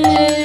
এই গুরুদেব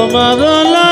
তোমার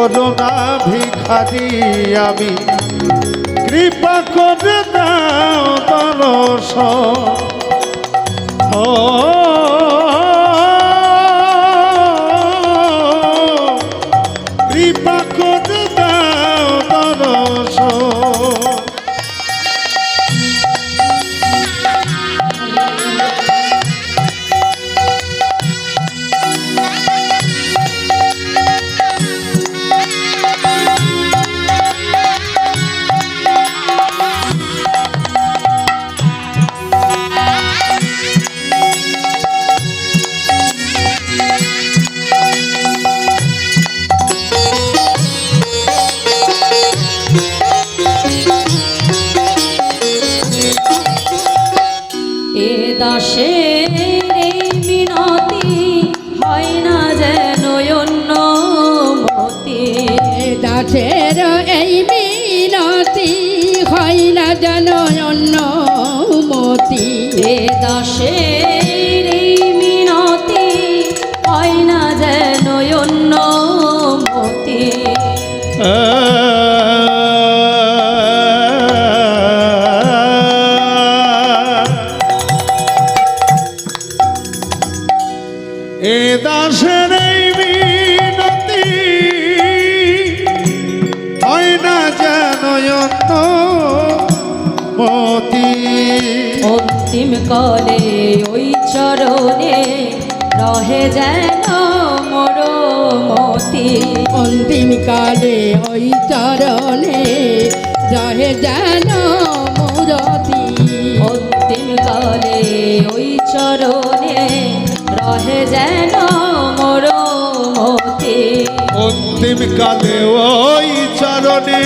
করুণা ভিখারি আমি। কৃপা করে দাও দরস ও দাসের এই মিনতি হয় না যেন অন্য মতি। দাসের এই মিনতি হয় না যেন অন্য মতি। দাসের কালে ওই চরণে রহে যেন মোর মতি অন্তিম কালে ওই চরণে রহে যেন মুরতি অন্তিম কালে ওই চরণে রহে যেন মোর মতি অন্তিম কালে ওই চরণে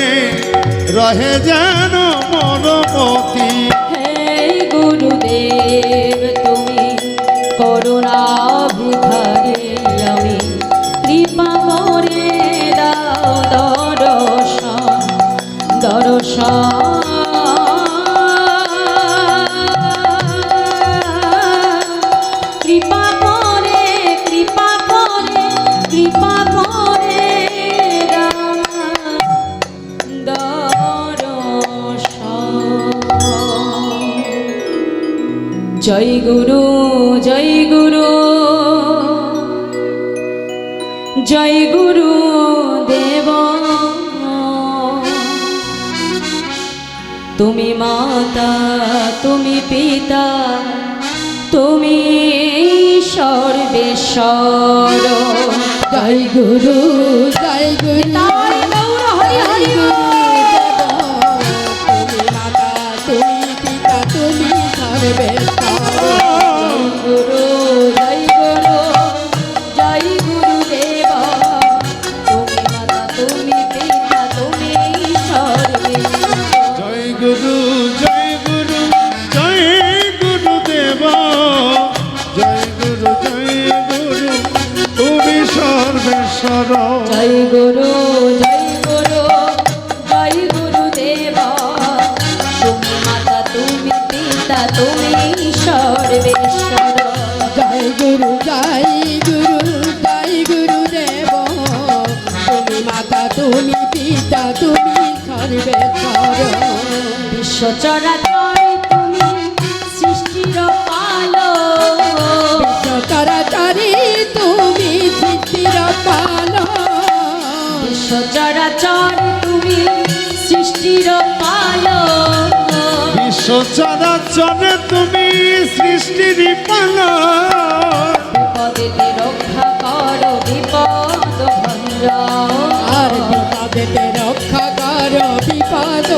রহে যেন জয় গুরু জয় গুরু। জয় গুরু দেব। তুমি মাতা, তুমি পিতা, তুমি সর্বেশ্বর। জয় গুরু জয় গুরু। গুরু জয় গুরু। তুমি সর্বেশ্বর। জয় গুরু জয় গুরু জয় গুরু দেব। তুমি মাতা তুমি পিতা তুমি সর্বেশ্বর। জয় গুরু জয় গুরু জয় গুরু দেব। তুমি মাতা তুমি পিতা তুমি সর্বেশ্বর। বিশ্বচরা বিশ্বচরাচর তুমি সৃষ্টির পালো বিশ্বচরাচর তুমি সৃষ্টির পালো বিপদেতে রক্ষা করো বিপদ ভঙ্গ। আর বিপদেতে রক্ষা করো বিপদ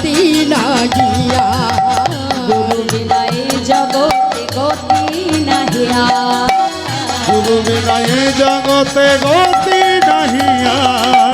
গতি নাহিয়া গুরু বিনায় জগতে গতি নাহিয়া। গুরু বিনায় জগতে গতি নাহিয়া।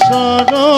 সরো